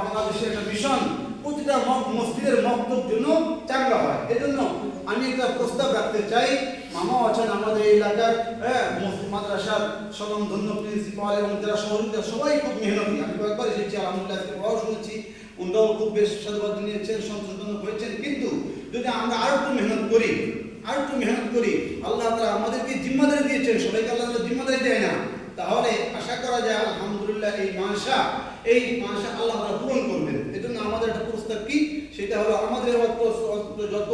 বাংলাদেশের একটা মিশন প্রতিটা মসজিদের মক্তব জন্য চাঙ্গা হয় এজন্য আমি একটা প্রস্তাব রাখতে চাই মামা আছেন আমাদের এলাকার মসজিদ মাদ্রাসার প্রিন্সিপাল এবং যারা সহযোগিতা সবাই খুব মেহনতি আমি কয়েকবার এসেছি আলহামদুলিল্লাহ আজকে পড়াও শুনেছি ওনারাও খুব বেশ সন্তোষজনক হয়েছেন কিন্তু যদি আমরা আর একটু মেহনত করি আর একটু মেহনত করি আল্লাহ তাআলা আমাদেরকে জিম্মাদারি দিয়েছেন, সবাইকে আল্লাহ জিম্মাদারি দেয় না। তাহলে আশা করা যায় আলহামদুলিল্লাহ এই মানসা এই মানসা আল্লাহ তাআলা পূরণ করবেন। এজন্য আমাদের একটা প্রস্তাব কি? সেটা হলো আমাদের যত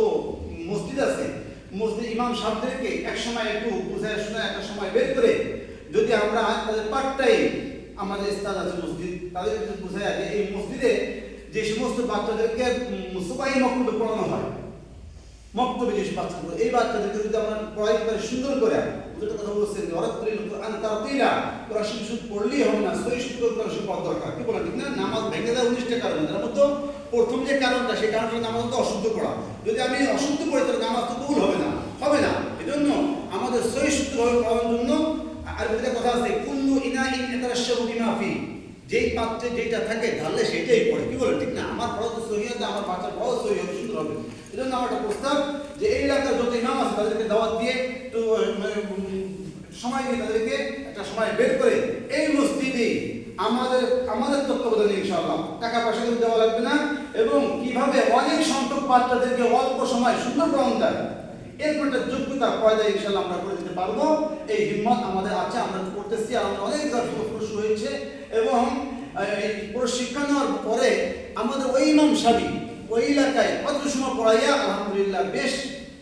মসজিদ আছে, মসজিদ ইমাম সাহেবদেরকে এক সময় একটু বুঝায় শোনায়, একটা সময় বের করে যদি আমরা তাদের পাঠটাই আমাদের স্থান আছে মসজিদ একটু বুঝায় যে এই মসজিদে যে সমস্ত বাচ্চাদেরকে সুবাহি মক্তবে পড়ানো হয় মক্তবে যে বাচ্চাগুলো এই বাচ্চাদেরকে যদি আমরা পড়াইতে পারি সুন্দর করে যেটা কথা বলছেন অরাত্রি কোরআন তারতিলা শুধু শুধু পড়লেই হবে না সই শুদ্ধ কোরআন শুধু পড়া দরকার। কি বলেন, ঠিক না? নামাজ ভেঙে দেওয়া উনিশটা কারণ। তার মধ্যে প্রথম যে কারণটা, সেই কারণটা নামাজ তো অশুদ্ধ পড়া। যদি আমি অশুদ্ধ পড়ি, তাহলে নামাজ তো কবুল হবে না। হবে না। এজন্য আমাদের সই শুদ্ধভাবে পড়ানোর জন্য আর কথা আছে, কুল্লু ইনা ইন এতারাশাবু বিমা ফি। যেই পাত্রে যেটা থাকে ঢাললে সেটাই পড়ে। কি বলে ঠিক না? আমার পড়া তো সহি হবে আমার বাচ্চার পড়াও সহি হবে সুন্দর হবে। এই জন্য আমার একটা প্রস্তাব যে এই এলাকার যত ইমাম আছে তাদেরকে দাওয়াত দিয়ে তো মানে, সময় দিয়ে তাদেরকে একটা সময় বের করে এই মসজিদে আমাদের আমাদের তত্ত্বাবধানে ইনশাআল্লাহ টাকা পয়সা কিন্তু দেওয়া লাগবে না এবং কীভাবে অনেক সংখ্যক বাচ্চাদেরকে অল্প সময় সুন্দর গ্রহণ দেয় এরপর একটা যোগ্যতা পয়দা ইনশাল্লাহ আমরা করে দিতে পারব। এই হিম্মত আমাদের আছে আমরা করতেছি আর আমরা অনেক পুরস্কার হয়েছে এবং শিক্ষা নেওয়ার পরে আমাদের ওই ইমাম সাবি ওই এলাকায় কত সময় পড়াইয়া আলহামদুলিল্লাহ বেশ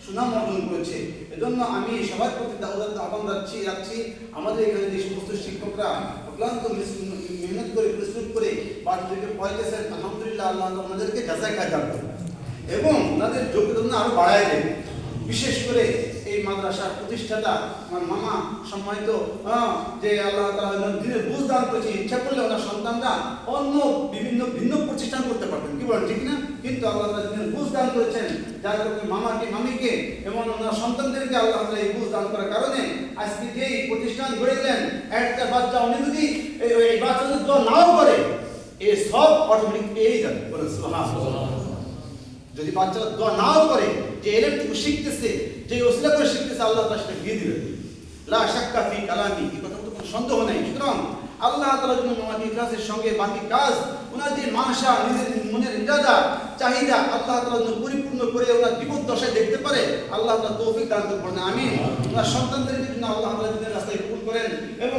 সুনাম অর্জন করেছে। এজন্য আমি সবার প্রতি আহ্বান রাখছি রাখছি। আমাদের এখানে যে সমস্ত শিক্ষকরা অক্লান্ত মেহনত করে পরিশ্রম করে বাচ্চাদেরকে পড়াইতেছেন, আলহামদুলিল্লাহ আল্লাহ ওনাদেরকে যাচাই করবে এবং ওনাদের যোগ্যতা আরও বাড়ায় দেবে বিশেষ করে এই মাদ্রাসার প্রতিষ্ঠাতা আমার মামা সম্মানিত আহ, যে আল্লাহ তাআলা দিনের বুঝ দান করেছে ইচ্ছা করলে ওনার সন্তানরা অন্য বিভিন্ন ভিন্ন প্রতিষ্ঠান করতে পারতেন কি বলেন ঠিক না? কিন্তু আল্লাহ তাআলা দিনের বুঝ দান করেছেন যার কারণে মামাকে মামিকে এবং ওনার সন্তানদেরকে আল্লাহ তাআলা এই বুঝ দান করার কারণে আজকে যেই প্রতিষ্ঠান গড়ে দিলেন একটা বাচ্চা উনি যদি এই এই বাচ্চাদের দোয়া নাও করে এ সব অটোমেটিক পেয়েই যাবে। বলেন যদি বাচ্চারা দোয়া নাও করে যে এলেমটুকু শিখতেছে যে ওসিলা করে শিখতেছে আল্লাহ তার সেটা দিয়ে দিবেন। লা শাক্কা ফি কালামি এই কথা তো কোনো সন্দেহ নাই। সুতরাং আল্লাহ তাআলা জন্য মামাকে ইখলাসের সঙ্গে বাকি কাজ ওনার যে মানসা নিজের মনের ইরাদা চাহিদা আল্লাহ তাআলা জন্য পরিপূর্ণ করে ওনার বিপদ দশায় দেখতে পারে আল্লাহ তাআলা তৌফিক দান করবেন আমি ওনার সন্তানদের জন্য আল্লাহ তাআলা দিনের রাস্তায় কবুল করেন এবং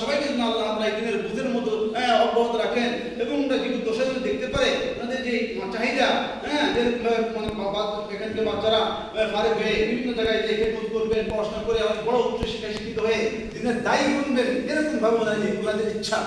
সবাইকে জন্য আল্লাহ এই দিনের বুঝের মতো হ্যাঁ, অব্যাহত রাখেন এবং ওনার বিপদ দশায় দেখতে পারে ওনাদের যে চাহিদা হ্যাঁ মানে বাচ্চারা ফারেক হয়ে বিভিন্ন জায়গায় যে খেদমত করবেন, পড়াশোনা করে অনেক বড় উচ্চ শিক্ষায় শিক্ষিত হয়ে দিনের দায়ী গুনবেন এরকম ভাবে ওনাদের ইচ্ছা।